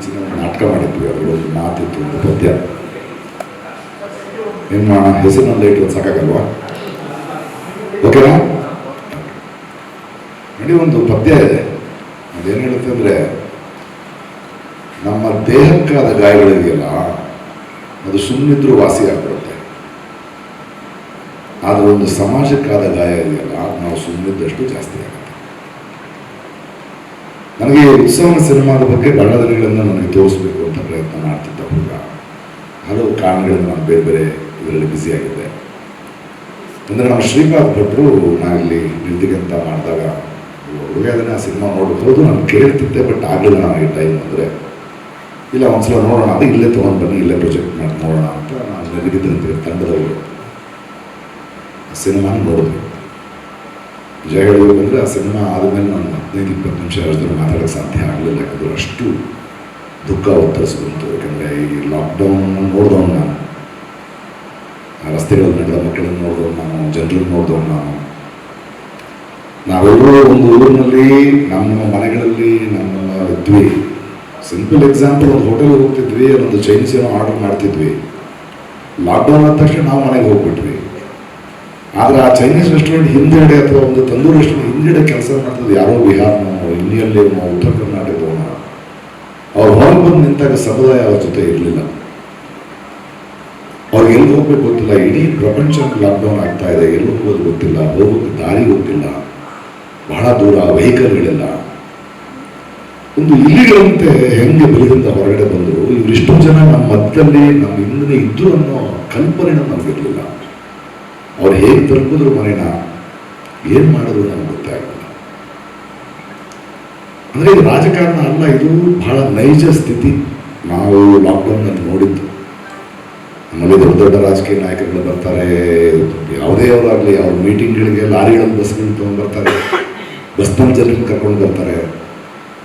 ಇತ್ತೀಚಿನ ನಾಟಕ ಮಾಡಿದ್ವಿ ಅವರು ಮಾತಿತ್ತು ಒಂದು ಪದ್ಯ. ನಿಮ್ಮ ಹೆಸರಿನಲ್ಲಿ ಇಟ್ಟು ಸಾಕಾಗಲ್ವಾ? ಓಕೆನಾ ನೋಡಿ, ಒಂದು ಪದ್ಯ ಇದೆ. ಅದೇನು ಹೇಳುತ್ತೆ ಅಂದರೆ, ನಮ್ಮ ದೇಹಕ್ಕಾದ ಗಾಯಗಳಿದೆಯಲ್ಲ, ಅದು ಸುಮ್ಮನಿದ್ರೂ ವಾಸಿ ಆಗ್ಬಿಡುತ್ತೆ. ಆದರೆ ಒಂದು ಸಮಾಜಕ್ಕಾದ ಗಾಯ ಇದೆಯಲ್ಲ, ನಾವು ಸುಮ್ಮಿದ್ದಷ್ಟು ಜಾಸ್ತಿ ಆಗುತ್ತೆ. ನನಗೆ ಉತ್ಸವನ ಸಿನಿಮಾದ ಬಗ್ಗೆ ಬಣ್ಣದಲಿಗಳನ್ನು ನನಗೆ ತೋರಿಸ್ಬೇಕು ಅಂತ ಪ್ರಯತ್ನ ಮಾಡ್ತಿದ್ದ ಹುಡುಗ. ಹಲವು ಕಾರಣಗಳಿಂದ ನಾನು ಬೇರೆ ಬೇರೆ ಇದರಲ್ಲಿ ಬ್ಯುಸಿಯಾಗಿದ್ದೆ ಅಂದರೆ ನಮ್ಮ ಶ್ರೀಪಾದ್ ಭಟ್ರು ನಾವಿಲ್ಲಿ ನಿರ್ದಿಗಂತ ಮಾಡಿದಾಗ ಹುಡುಗ ಅದನ್ನು ಸಿನಿಮಾ ನೋಡಬಹುದು ನಾನು ಕೇಳ್ತಿದ್ದೆ, ಬಟ್ ಆಗಲಿಲ್ಲ ನನಗೆ ಟೈಮ್ ಅಂದರೆ. ಇಲ್ಲ, ಒಂದ್ಸಲ ನೋಡೋಣ, ಅದು ಇಲ್ಲೇ ತೊಗೊಂಡು ಬನ್ನಿ, ಇಲ್ಲೇ ಪ್ರೊಜೆಕ್ಟ್ ಮಾಡಿ ನೋಡೋಣ ಅಂತ ನಾನು ನೆನಪಿದ್ದಂತೆ ತಂಡದವರು. ಸಿನಿಮಾನ ನೋಡಿದ್ವಿ. ನಿಜ ಹೇಳಬೇಕಂದ್ರೆ ಆ ಸಿನಿಮಾ ಆದಮೇಲೆ ನಾನು ಹದಿನೈದು, ಇಪ್ಪತ್ತು ನಿಮಿಷ ಅಷ್ಟರಲ್ಲಿ ಮಾತಾಡೋಕ್ಕೆ ಸಾಧ್ಯ ಆಗಲಿಲ್ಲ, ಯಾಕಂದ್ರೆ ಅಷ್ಟು ದುಃಖ ಒತ್ತರಿಸ್ಬಂತು ಯಾಕಂದರೆ ಈ ಲಾಕ್ಡೌನ್ ನೋಡಿದವನು ನಾನು. ರಸ್ತೆಗಳಲ್ಲಿ ನಡೆದ ಮಕ್ಕಳನ್ನು ನೋಡಿದವನು ನಾನು, ಜನರನ್ನು ನೋಡಿದವನು ನಾನು. ನಾವೆಲ್ಲರೂ ಒಂದು ಊರಿನಲ್ಲಿ, ನಮ್ಮ ಮನೆಗಳಲ್ಲಿ, ನಮ್ಮ ಇದ್ವಿ. ಸಿಂಪಲ್ ಎಕ್ಸಾಂಪಲ್ ಒಂದು ಹೋಟೆಲ್ಗೆ ಹೋಗ್ತಿದ್ವಿ ಒಂದು ಚೈನೀಸ್ ಏನೋ ಆರ್ಡರ್ ಮಾಡ್ತಿದ್ವಿ. ಲಾಕ್ಡೌನ್ ಆದ ತಕ್ಷಣ ನಾವು ಮನೆಗೆ ಹೋಗ್ಬಿಟ್ವಿ. ಆದರೆ ಆ ಚೈನೀಸ್ ರೆಸ್ಟೋರೆಂಟ್ ಹಿಂದೆಡೆ ಅಥವಾ ಒಂದು ತಂದೂರಿ ರೆಸ್ಟೋರೆಂಟ್ ಹಿಂದೆಡೆ ಕೆಲಸ ಮಾಡ್ತದೆ ಯಾರೋ ಬಿಹಾರ್ನೋ ಇಂಡಿಯಲ್ಲಿನೋ ಉತ್ತರ ಕರ್ನಾಟಕದವನೋ ಅವ್ರು ಹೊರಗೆ ಬಂದು ನಿಂತಾಗ ಸಮುದಾಯ ಅವ್ರ ಜೊತೆ ಇರಲಿಲ್ಲ. ಅವ್ರಿಗೆ ಎಲ್ಲಿ ಹೋಗ್ಬೇಕು ಗೊತ್ತಿಲ್ಲ. ಇಡೀ ಪ್ರಪಂಚ ಲಾಕ್ಡೌನ್ ಆಗ್ತಾ ಇದೆ. ಎಲ್ಲಿ ಹೋಗೋದು ಗೊತ್ತಿಲ್ಲ. ಹೋಗೋಕ್ಕೆ ದಾರಿ ಗೊತ್ತಿಲ್ಲ. ಬಹಳ ದೂರ ವೆಹಿಕಲ್ಗಳಿಲ್ಲ ಒಂದು ಇಲ್ಲಿಗಳಂತೆ ಹೆಂಗೆ ಬೆಳೆದಿಂದ ಹೊರಗಡೆ ಬಂದರು ಇವರಿಷ್ಟು ಜನ ನಮ್ಮ ಮಧ್ಯದಲ್ಲಿ, ನಮ್ಮ ಹಿಂದೆ ಇದ್ರು ಅನ್ನೋ ಕಲ್ಪನೆ ನಮಗಿರಲಿಲ್ಲ ಅವ್ರು ಹೇಗೆ ತಲುಪಿದ್ರು ಮನೇನ? ಏನು ಮಾಡಿದ್ರು ನನಗೆ ಗೊತ್ತಾಗಲಿಲ್ಲ. ಅಂದರೆ ಇದು ರಾಜಕಾರಣ ಅಲ್ಲ, ಇದು ಬಹಳ ನೈಜ ಸ್ಥಿತಿ. ನಾವು ಲಾಕ್ಡೌನ್ನಲ್ಲಿ ನೋಡಿದ್ದು. ನಮ್ಮಲ್ಲಿ ದೊಡ್ಡ ದೊಡ್ಡ ರಾಜಕೀಯ ನಾಯಕರುಗಳು ಬರ್ತಾರೆ, ಯಾವುದೇ ಅವರಾಗಲಿ ಅವ್ರ ಮೀಟಿಂಗ್ಗಳಿಗೆ ಲಾರಿಗಳಲ್ಲಿ ಬಸ್ಗಳು ತೊಗೊಂಡ್ಬರ್ತಾರೆ, ಬಸ್ನಲ್ಲಿ ಜನರನ್ನು ಕರ್ಕೊಂಡು ಬರ್ತಾರೆ,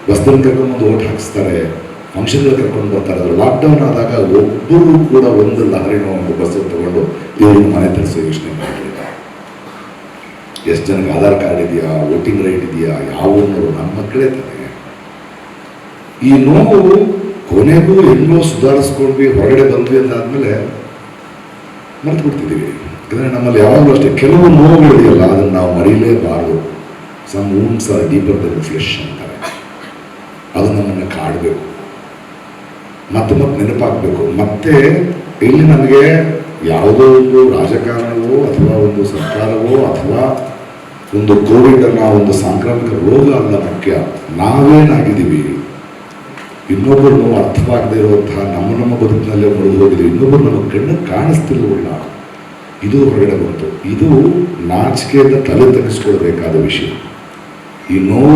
ಬಸ್ನಲ್ಲಿ ಕರ್ಕೊಂಡು ಓಟ್ ಹಾಕಿಸ್ತಾರೆ ಫಂಕ್ಷನ್ಗಳು ಕರ್ಕೊಂಡು ಬರ್ತಾರೆ. ಲಾಕ್ಡೌನ್ ಆದಾಗ ಒಬ್ಬರು ಕೂಡ ಒಂದು ಲಾರಿನೋ ಒಂದು ಬಸ್ಸನ್ನು ತಗೊಂಡು ದೇವ್ರಿಗೆ ಮನೆ ತರಿಸೋ ಯೋಚನೆ ಮಾಡಲಿಲ್ಲ. ಎಷ್ಟು ಜನಕ್ಕೆ ಆಧಾರ್ ಕಾರ್ಡ್ ಇದೆಯಾ, ವೋಟಿಂಗ್ ರೈಟ್ ಇದೆಯಾ, ಯಾವ ನಮ್ಮ ಮಕ್ಕಳೇ ತಾನೆ. ಈ ನೋವು ಕೊನೆಗೂ ಎಲ್ಲೋ ಸುಧಾರಿಸ್ಕೊಂಡ್ವಿ, ಹೊರಗಡೆ ಬಂದ್ವಿ ಅಂದಾದ್ಮೇಲೆ ಮರೆತು ಬಿಡ್ತಿದ್ದೀವಿ ಯಾಕಂದರೆ ನಮ್ಮಲ್ಲಿ ಯಾವಾಗಲೂ ಅಷ್ಟೇ ಕೆಲವು ನೋವುಗಳಿದೆಯಲ್ಲ ಅದನ್ನು ನಾವು ಮರೀಲೇಬಾರದು. Some wounds are deeper than flesh ಅಂತಾರೆ. ಅದು ನಮ್ಮನ್ನು ಕಾಡಬೇಕು. ಮತ್ತೆ ಮತ್ತೆ ನೆನಪಾಗಬೇಕು. ಮತ್ತೆ ಇಲ್ಲಿ ನಮಗೆ ಯಾವುದೋ ಒಂದು ರಾಜಕಾರಣವೋ ಅಥವಾ ಒಂದು ಸರ್ಕಾರವೋ ಅಥವಾ ಒಂದು ಕೋವಿಡ್ ಅನ್ನೋ ಒಂದು ಸಾಂಕ್ರಾಮಿಕ ರೋಗ ಅಲ್ಲ ಮುಖ್ಯ ನಾವೇನಾಗಿದ್ದೀವಿ? ಇನ್ನೊಬ್ಬರು ನಾವು ಅರ್ಥವಾಗದೇ ಇರುವಂತಹ ನಮ್ಮ ನಮ್ಮ ಬದುಕಿನಲ್ಲೇ ಮುರಿದು ಹೋಗಿದ್ದೀವಿ ಇನ್ನೊಬ್ಬರು ನಮ್ಮ ಕಣ್ಣು ಕಾಣಿಸ್ತಿಲ್ವಲ್ಲ ಇದು ಹೊರಗಡೆ ಬಂತು. ಇದು ನಾಚಿಕೆಯಿಂದ ತಲೆ ತಗ್ಗಿಸ್ಕೊಳ್ಬೇಕಾದ ವಿಷಯ. ಈ ನೋವು